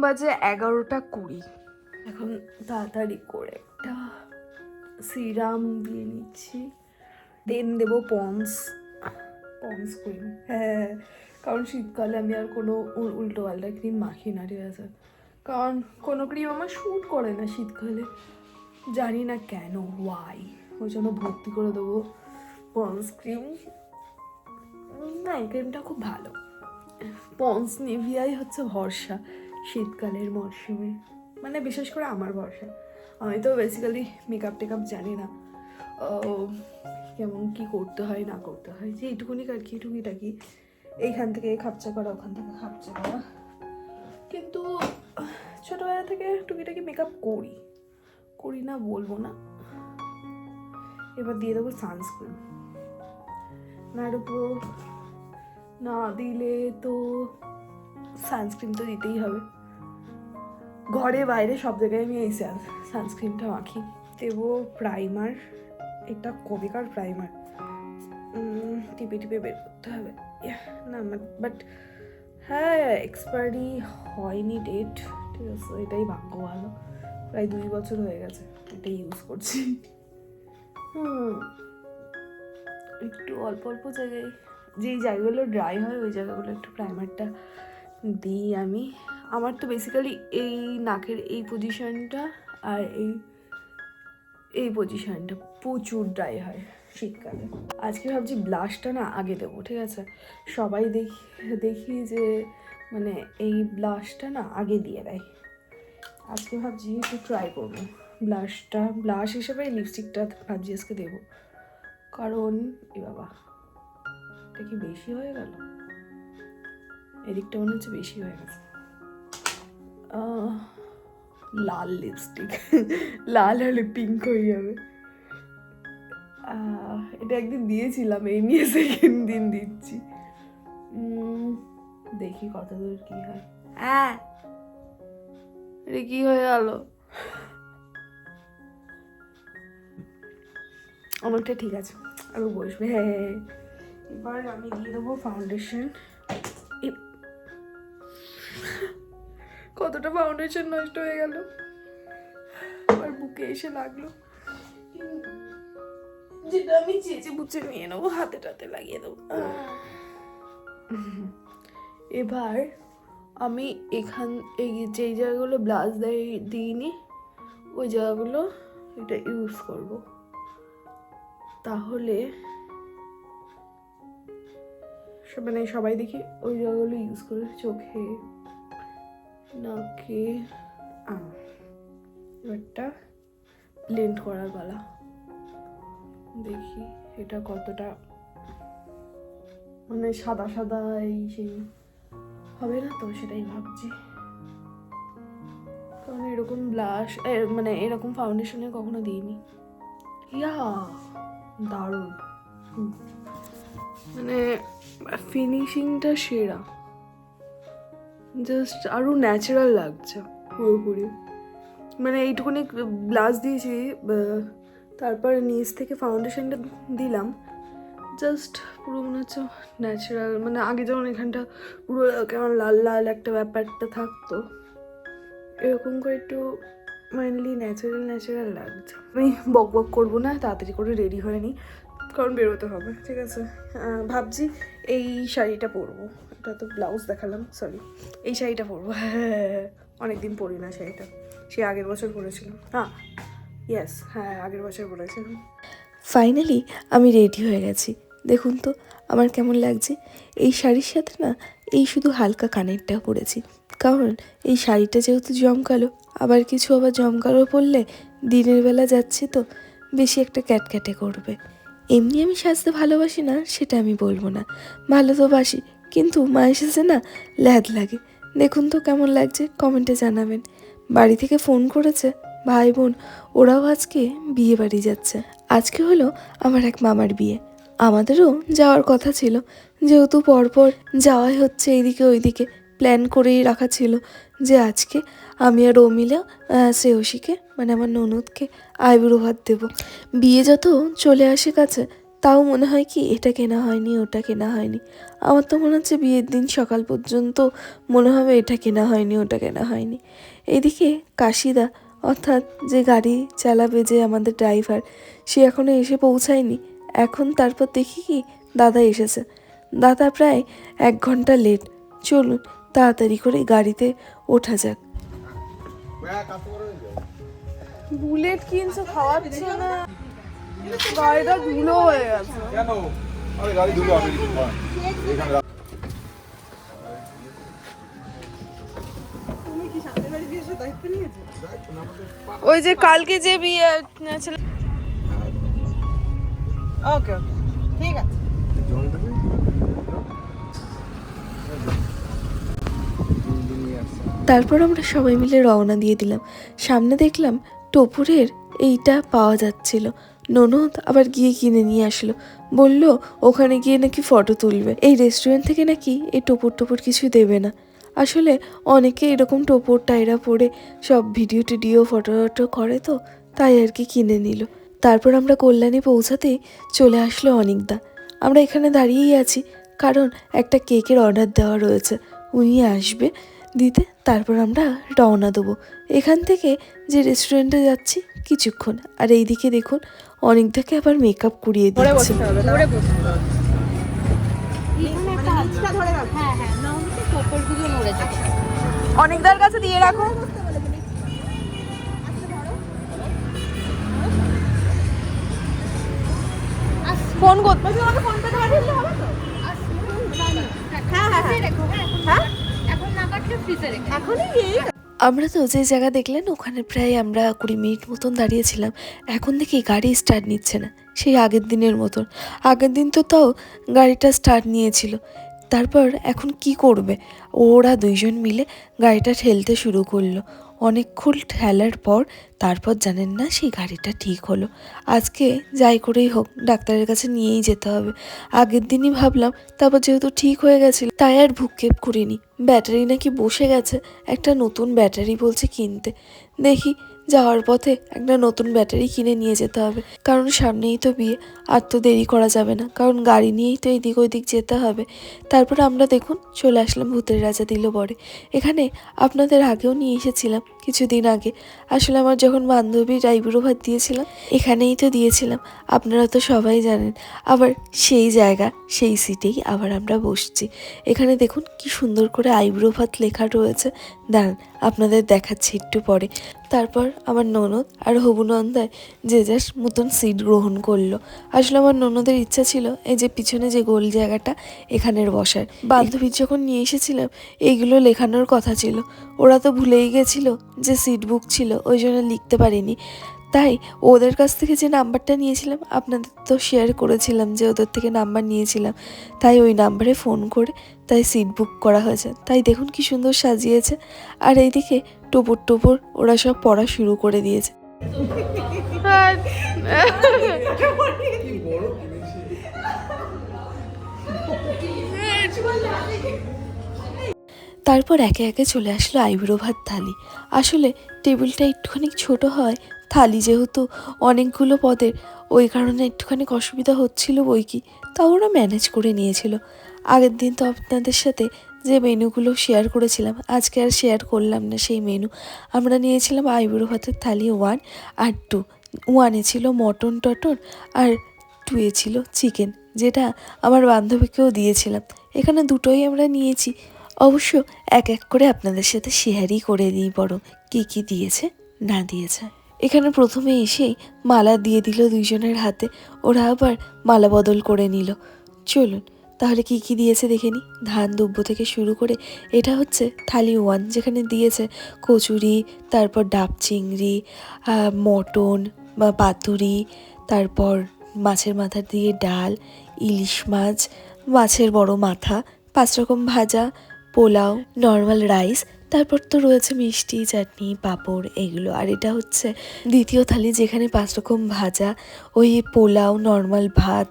বাজে এগারোটা কুড়ি। এখন তাড়াতাড়ি করে একটা সিরাম দিয়ে নিচ্ছি। দেন দেবো পন্স পন্স ক্রিম হ্যাঁ কারণ শীতকালে আমি আর কোনো উল- উল্টো পাল্টা ক্রিম মাখি না, ঠিক আছে? কারণ কোনো ক্রিম আমার শ্যুট করে না শীতকালে। জানি না কেন ওয়াই ওই জন্য ভর্তি করে দেবো পন্স ক্রিম না, এই ক্রিমটা খুব ভালো। পন্স নিভিয়াই হচ্ছে ভরসা শীতকালের মরশুমে। মানে বিশেষ করে আমার ভরসা। আমি তো বেসিক্যালি মেকআপ টেকআপ জানি না। কেমন কি করতে হয়, না করতে হয়, যে এইটুকুনি আর কি টুকিটাকি এইখান থেকে খাপচা করা, ওখান থেকে খাপচা করা। কিন্তু ছোটোবেলা থেকে টুকিটাকি মেকআপ করি। করি না, বলব না। এবার দিয়ে দেবো সানস্ক্রিন না উপর না দিলে তো সানস্ক্রিন তো দিতেই হবে। ঘরে বাইরে সব জায়গায় আমি এই সানস্ক্রিনটা মাখি। দেবো প্রাইমার এটা কবিকার প্রাইমার টিপে টিপে বের করতে হবে। না বাট হ্যাঁ এক্সপায়ারি হয়নি ডেট ঠিক আছে, এটাই ভাগ্য ভালো। প্রায় দুই বছর হয়ে গেছে, এটাই ইউজ করছি। হুম, একটু অল্প অল্প জায়গায় যেই জায়গাগুলো ড্রাই হয়, ওই জায়গাগুলো একটু প্রাইমারটা দিই আমি। আমার তো বেসিক্যালি এই নাকের এই পজিশনটা আর এই এই পজিশনটা প্রচুর ড্রাই হয় শীতকালে। আজকে ভাবছি ব্লাশটা না আগে দেবো, ঠিক আছে? সবাই দেখি দেখি যে মানে এই ব্লাশটা না আগে দিয়ে দেয়। আজকে ভাবছি একটু ট্রাই করব। ব্লাশটা ব্লাশ হিসেবে লিপস্টিকটা ভাবছি আজকে দেবো। কারণ, এ বাবা এটা কি বেশি হয়ে গেল? এদিকটা মনে হচ্ছে বেশি হয়ে গেছে। লাল লিপস্টিক লাল হলে পিঙ্ক হয়ে যাবে। এটা একদিন দিয়েছিলাম এই নিয়ে সেকেন্ড দিন দিচ্ছি। দেখি কত দূর কি হয়। হ্যাঁ কি হয়ে গেল? অনেকটা ঠিক আছে। আরও বসবে হ্যাঁ হ্যাঁ, হ্যাঁ। এবার আমি দিয়ে দেবো ফাউন্ডেশন কতটা ফাউন্ডেশন নষ্ট হয়ে গেল। আর বুকে এসে লাগল। যেটা আমি চেঁচে বুচে নিয়ে নেব, হাতে টাতে লাগিয়ে দেবো। এবার আমি এখান এই যেই জায়গাগুলো ব্লাউজ দিইনি, ওই জায়গাগুলো এটা ইউজ করব। তাহলে মানে সবাই দেখি ওই জায়গাগুলো ইউজ করে চোখে, নাকে এবারটা ব্লেন্ড করার গলা দেখি এটা কতটা মানে সাদা সাদা এই সেই হবে না তো সেটাই ভাবছি। কারণ এরকম ব্লাশ মানে এরকম ফাউন্ডেশনে কখনো দিইনি। ইয়া, দারুণ। মানে ফিনিশিংটা সেরা। জাস্ট আরও ন্যাচারাল লাগছে, পুরোপুরি। মানে এইটুকুনি ব্লাশ দিয়েছি তারপর নিচ থেকে ফাউন্ডেশনটা দিলাম। জাস্ট পুরো মনে হচ্ছে ন্যাচারাল মানে আগে যেমন এখানটা পুরো কেমন লাল লাল একটা ব্যাপারটা থাকতো, এরকম করে একটু মাইন্ডলি ন্যাচারাল ন্যাচারাল লাগছে। আমি বক বক করব না, তাড়াতাড়ি করে রেডি হয়ে নিই কারণ বেরোতে হবে, ঠিক আছে? ভাবছি এই শাড়িটা পরবো। এটা তো ব্লাউজ দেখালাম সরি এই শাড়িটা পরবো। হ্যাঁ অনেকদিন পরি না শাড়িটা। সে আগের বছর পরেছিলাম হ্যাঁ ইয়েস হ্যাঁ আগের বছর পরেছিলাম ফাইনালি আমি রেডি হয়ে গেছি। দেখুন তো, আমার কেমন লাগছে। এই শাড়ির সাথে না, এই শুধু হালকা কানেরটা পরেছি। কারণ এই শাড়িটা যেহেতু জমকালো, আবার কিছু আবার জমকালো পরলে দিনের বেলা যাচ্ছে তো, বেশি একটা ক্যাটক্যাটে করবে। এমনি আমি সাজতে ভালোবাসি না, সেটা আমি বলব না। ভালো তো বাসি, কিন্তু মায়ের সাথে না ল্যাদ লাগে। দেখুন তো কেমন লাগছে, কমেন্টে জানাবেন। বাড়ি থেকে ফোন করেছে, ভাই বোন, ওরাও আজকে বিয়ে বাড়ি যাচ্ছে। আজকে হলো আমার এক মামার বিয়ে। আমাদেরও যাওয়ার কথা ছিল। যেহেতু পরপর যাওয়াই হচ্ছে এইদিকে ওইদিকে প্ল্যান করেই রাখা ছিল। যে আজকে আমি আর ও মিলে শ্রেয়সীকে মানে আমার ননদকে আইবুড়ো ভাত দেবো। বিয়ে যত চলে আসে কাছে, তাও মনে হয় কি, এটা কেনা হয়নি, ওটা কেনা হয়নি। আমার তো মনে হচ্ছে বিয়ের দিন সকাল পর্যন্ত মনে হবে এটা কেনা হয়নি, ওটা কেনা হয়নি। এদিকে কাশিদা, অর্থাৎ যে গাড়ি চালাবে যে আমাদের ড্রাইভার, সে এখনও এসে পৌঁছায়নি। এখন তারপর দেখি কি, দাদা এসেছে। দাদা প্রায় এক ঘণ্টা লেট। চলুন, তাড়াতাড়ি করে গাড়িতে ওঠা যাক। বুলেট কিনছো খাওয়াচ্ছ না? গাড়িটা ধুলো হয়ে গেছে। কেন? আরে গাড়ি ধুলো আমি এখানে ওই যে কালকে যে বিয়ে ছিল ওকে ঠিক আছে। তারপর আমরা সবাই মিলে রওনা দিয়ে দিলাম। সামনে দেখলাম টপুরের এইটা পাওয়া যাচ্ছিল। ননদ আবার গিয়ে কিনে নিয়ে আসলো। বলল, ওখানে গিয়ে নাকি ফটো তুলবে। এই রেস্টুরেন্ট থেকে নাকি এই টোপর টোপর কিছু দেবে না। আসলে অনেকে এরকম টোপর টাইরা পরে সব ভিডিও টিডিও, ফটো টটো করে তো, তাই আর কি কিনে নিল। তারপর আমরা কল্যাণী পৌঁছাতেই চলে আসলো অনিকদা। আমরা এখানে দাঁড়িয়েই আছি, কারণ একটা কেকের অর্ডার দেওয়া রয়েছে। উনি আসবে। দিতে তারপর আমরা রওনা দেবো। এখান থেকে যে রেস্টুরেন্টে যাচ্ছি কিছুক্ষণ। আর এইদিকে দেখুন অনেকদাকে আবার মেকআপ করিয়ে দিচ্ছে। হ্যাঁ হ্যাঁ যাবে। অনেকদার কাছে দিয়ে রাখো। ফোন করতে। হ্যাঁ হ্যাঁ হ্যাঁ ফ্রিজে রেখো। আমরা তো যে জায়গা দেখলেন, ওখানে প্রায় আমরা কুড়ি মিনিট মতন দাঁড়িয়েছিলাম। এখন দেখি গাড়ি স্টার্ট নিচ্ছে না, সেই আগের দিনের মতন। আগের দিন তো তাও গাড়িটা স্টার্ট নিয়েছিল। তারপর এখন কি করবে? ওরা দুইজন মিলে গাড়িটা ঠেলতে শুরু করল। অনেকক্ষণ ঠেলার পর তারপর জানেন না সেই গাড়িটা ঠিক হলো। আজকে যাই করেই হোক, ডাক্তারের কাছে নিয়েই যেতে হবে। আগের দিনই ভাবলাম, তারপর যেহেতু ঠিক হয়ে গেছিল, তাই আর ভুক্ষেপ করিনি। ব্যাটারি নাকি বসে গেছে, একটা নতুন ব্যাটারি বলছে কিনতে। দেখি, যাওয়ার পথে একটা নতুন ব্যাটারি কিনে নিয়ে যেতে হবে। কারণ সামনেই তো বিয়ে, আর তো দেরি করা যাবে না। কারণ গাড়ি নিয়েই তো এদিক ওইদিক যেতে হবে। তারপর আমরা দেখুন, চলে আসলাম ভূতের রাজা দিল বরে। এখানে আপনাদের আগেও নিয়ে এসেছিলাম কিছুদিন আগে। আসলে আমার যখন বান্ধবীর আইবুড়ো ভাত দিয়েছিলাম, এখানেই তো দিয়েছিলাম। আপনারা তো সবাই জানেন, আবার সেই জায়গা, সেই সিটেই আবার আমরা বসছি। এখানে দেখুন কি সুন্দর করে আইবুড়ো ভাত লেখা রয়েছে। দাঁড়ান, আপনাদের দেখাচ্ছি একটু পরে। তারপর আমার ননদ আর হবু নন্দায় যে যার মতন সিট গ্রহণ করল। আসলে আমার ননদের ইচ্ছা ছিল এই যে পিছনে যে গোল জায়গাটা, এখানের বসার। বান্ধবীর যখন নিয়ে এসেছিলাম, এইগুলো লেখানোর কথা ছিল। ওরা তো ভুলেই গেছিল যে সিট বুক ছিল, ওই জন্য লিখতে পারিনি। তাই ওদের কাছ থেকে যে নাম্বারটা নিয়েছিলাম, আপনাদের তো শেয়ার করেছিলাম যে ওদের থেকে নাম্বার নিয়েছিলাম। তাই ওই নাম্বারে ফোন করে তাই সিট বুক করা হয়েছে। তাই দেখুন কি সুন্দর সাজিয়েছে। আর এইদিকে টোপর টোপর ওরা সব পড়া শুরু করে দিয়েছে। তারপর একে একে চলে আসলো আইবুড়ো ভাত থালি। আসলে টেবিলটা একটুখানি ছোট হয়, থালি যেহেতু অনেকগুলো পদের, ওই কারণে একটুখানি অসুবিধা হচ্ছিল বই কি, তাও ওরা ম্যানেজ করে নিয়েছিল। আগের দিন তো আপনাদের সাথে যে মেনুগুলো শেয়ার করেছিলাম, আজকে আর শেয়ার করলাম না সেই মেনু আমরা নিয়েছিলাম আইবুড়ো ভাতের থালি ওয়ান আর টু ওয়ানে ছিল মটন টটন আর টুয়ে ছিল চিকেন যেটা আমার বান্ধবীকেও দিয়েছিলাম। এখানে দুটোই আমরা নিয়েছি। অবশ্য এক এক করে আপনাদের সাথে শেয়ারই করে দিই, বরং কী কী দিয়েছে, না দিয়েছে। এখানে প্রথমে এসেই মালা দিয়ে দিল দুইজনের হাতে। ওরা আবার মালা বদল করে নিল। চলুন, তাহলে কি কি দিয়েছে দেখে নি ধান দুব্য থেকে শুরু করে এটা হচ্ছে থালি ওয়ান, যেখানে দিয়েছে কচুরি, তারপর ডাব চিংড়ি মটন বা পাতুরি, তারপর মাছের মাথা দিয়ে ডাল, ইলিশ মাছ, মাছের বড় মাথা, পাঁচ রকম ভাজা পোলাও নর্মাল রাইস তারপর তো রয়েছে মিষ্টি, চাটনি, পাঁপড়, এগুলো। আর এটা হচ্ছে দ্বিতীয় থালি যেখানে পাঁচ রকম ভাজা, ওই পোলাও নর্মাল ভাত,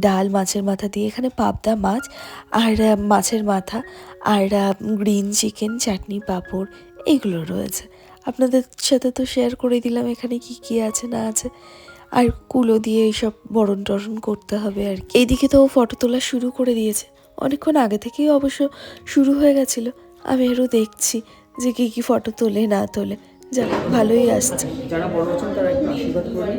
ডাল, মাছের মাথা দিয়ে। এখানে পাবদা মাছ আর মাছের মাথা আর গ্রিন চিকেন চাটনি, পাঁপড়, এগুলো রয়েছে। আপনাদের সাথে তো শেয়ার করে দিলাম এখানে কি কি আছে, না আছে। আর কুলো দিয়ে এইসব বরণ টরণ করতে হবে আর কি। এইদিকে তো ও ফটো তোলা শুরু করে দিয়েছে। অনেকক্ষণ আগে থেকেই অবশ্য শুরু হয়ে গেছিল। আমি আরও দেখছি যে কী কী ফটো তোলে না তোলে। যাক ভালোই আসছে। যারা বড় আছেন তারা একটু আশীর্বাদ করবেন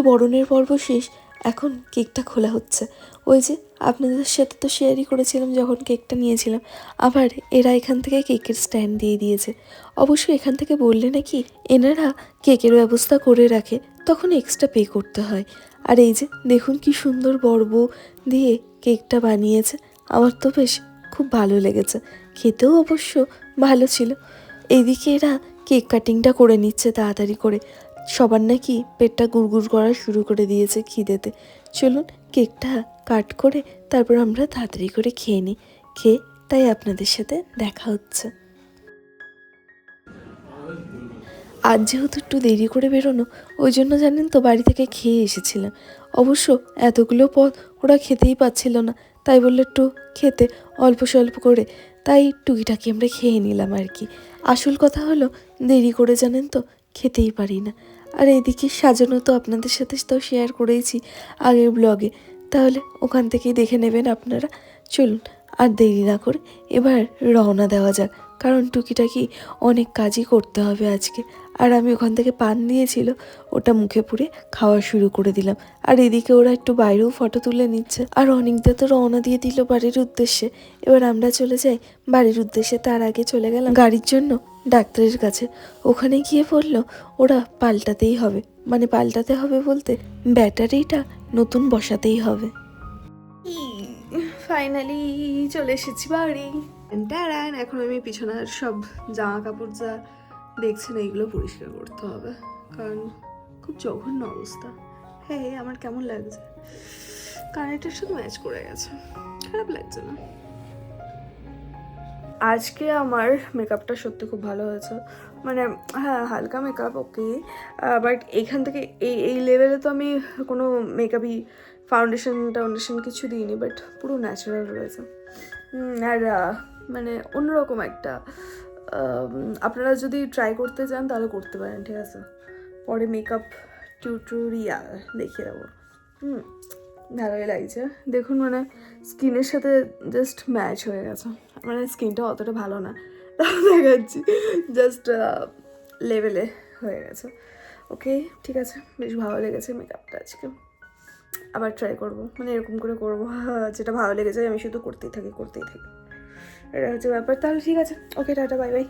এইদিকে বরণের পর্ব শেষ, এখন কেকটা খোলা হচ্ছে। ওই যে, আপনাদের সাথে তো শেয়ারই করেছিলাম যখন কেকটা নিয়েছিলাম। আবার এরা এখান থেকে কেকের স্ট্যান্ড দিয়ে দিয়েছে। অবশ্য এখান থেকে বললে নাকি এনারা কেকের ব্যবস্থা করে রাখে, তখন এক্সট্রা পে করতে হয়। আর এই যে, দেখুন কি সুন্দর বর্ব দিয়ে কেকটা বানিয়েছে। আমার তো বেশ খুব ভালো লেগেছে। খেতেও অবশ্য ভালো ছিল। এইদিকে এরা কেক কাটিংটা করে নিচ্ছে তাড়াতাড়ি করে। সবার নাকি পেটটা গুড়গুড় করা শুরু করে দিয়েছে খিদেতে। চলুন কেকটা কাট করে তারপর আমরা তাড়াতাড়ি করে খেয়ে নিই। খেয়ে তাই আপনাদের সাথে দেখা হচ্ছে। আজ যেহেতু একটু দেরি করে বেরোনো, ওই জন্য জানেন তো বাড়ি থেকে খেয়ে এসেছিলাম। অবশ্য এতগুলো পদ ওরা খেতেই পাচ্ছিল না, তাই বলল একটু খেতে অল্প স্বল্প করে। তাই টুকিটাকি আমরা খেয়ে নিলাম আর কি। আসল কথা হলো, দেরি করে জানেন তো খেতেই পারি না। আর এদিকে সাজানো তো আপনাদের সাথে তো শেয়ার করেইছি আগের ব্লগে তাহলে ওখান থেকেই দেখে নেবেন আপনারা। চলুন, আর দেরি না করে এবার রওনা দেওয়া যাক। কারণ টুকিটাকি অনেক কাজই করতে হবে আজকে। আর আমি ওখান থেকে পান দিয়েছিল ওটা মুখে পুরে খাওয়া শুরু করে দিলাম। আর এদিকে ওরা একটু বাইরেও ফটো তুলে নিচ্ছে। আর অনেকটা তো রওনা দিয়ে দিল বাড়ির উদ্দেশ্যে। এবার আমরা চলে যাই বাড়ির উদ্দেশ্যে। তার আগে চলে গেলাম গাড়ির জন্য ডাক্তারের কাছে। ওখানে গিয়ে বলল, ওরা পাল্টাতেই হবে। মানে পাল্টাতে হবে বলতে ব্যাটারিটা নতুন বসাতেই হবে। ফাইনালি চলে এসেছি বাড়ি। দাঁড়ান, এখন আমি পিছনের সব জামা কাপড় যা দেখছেন এইগুলো পরিষ্কার করতে হবে। কারণ খুব জঘন্য অবস্থা। হ্যাঁ আমার কেমন লাগছে? কানেরটার সাথে ম্যাচ করে গেছে। খারাপ লাগছে না। আজকে আমার মেকআপটা সত্যি খুব ভালো হয়েছে। মানে হ্যাঁ হালকা মেকআপ, ওকে। বাট এখান থেকে এই এই লেভেলে তো আমি কোনো মেকআপই ফাউন্ডেশন টাউন্ডেশন কিছু দিইনি বাট পুরো ন্যাচারাল রয়েছে। আর মানে অন্যরকম একটা আপনারা যদি ট্রাই করতে চান তাহলে করতে পারেন, ঠিক আছে? পরে মেকআপ টিউটোরিয়াল দেখিয়ে দেবো। হুম, ভালোই লাগছে। দেখুন মানে স্কিনের সাথে জাস্ট ম্যাচ হয়ে গেছে। মানে স্কিনটা অতটা ভালো না। দেখাচ্ছি। জাস্ট লেভেলে হয়ে গেছে। ওকে ঠিক আছে? বেশ ভালো লেগেছে মেকআপটা আজকে। আবার ট্রাই করব। মানে এরকম করে করব। যেটা ভালো লেগেছে আমি শুধু করতেই থাকি করতেই থাকি। এটা হচ্ছে ব্যাপার। তাহলে ঠিক আছে। Okay tata bye bye.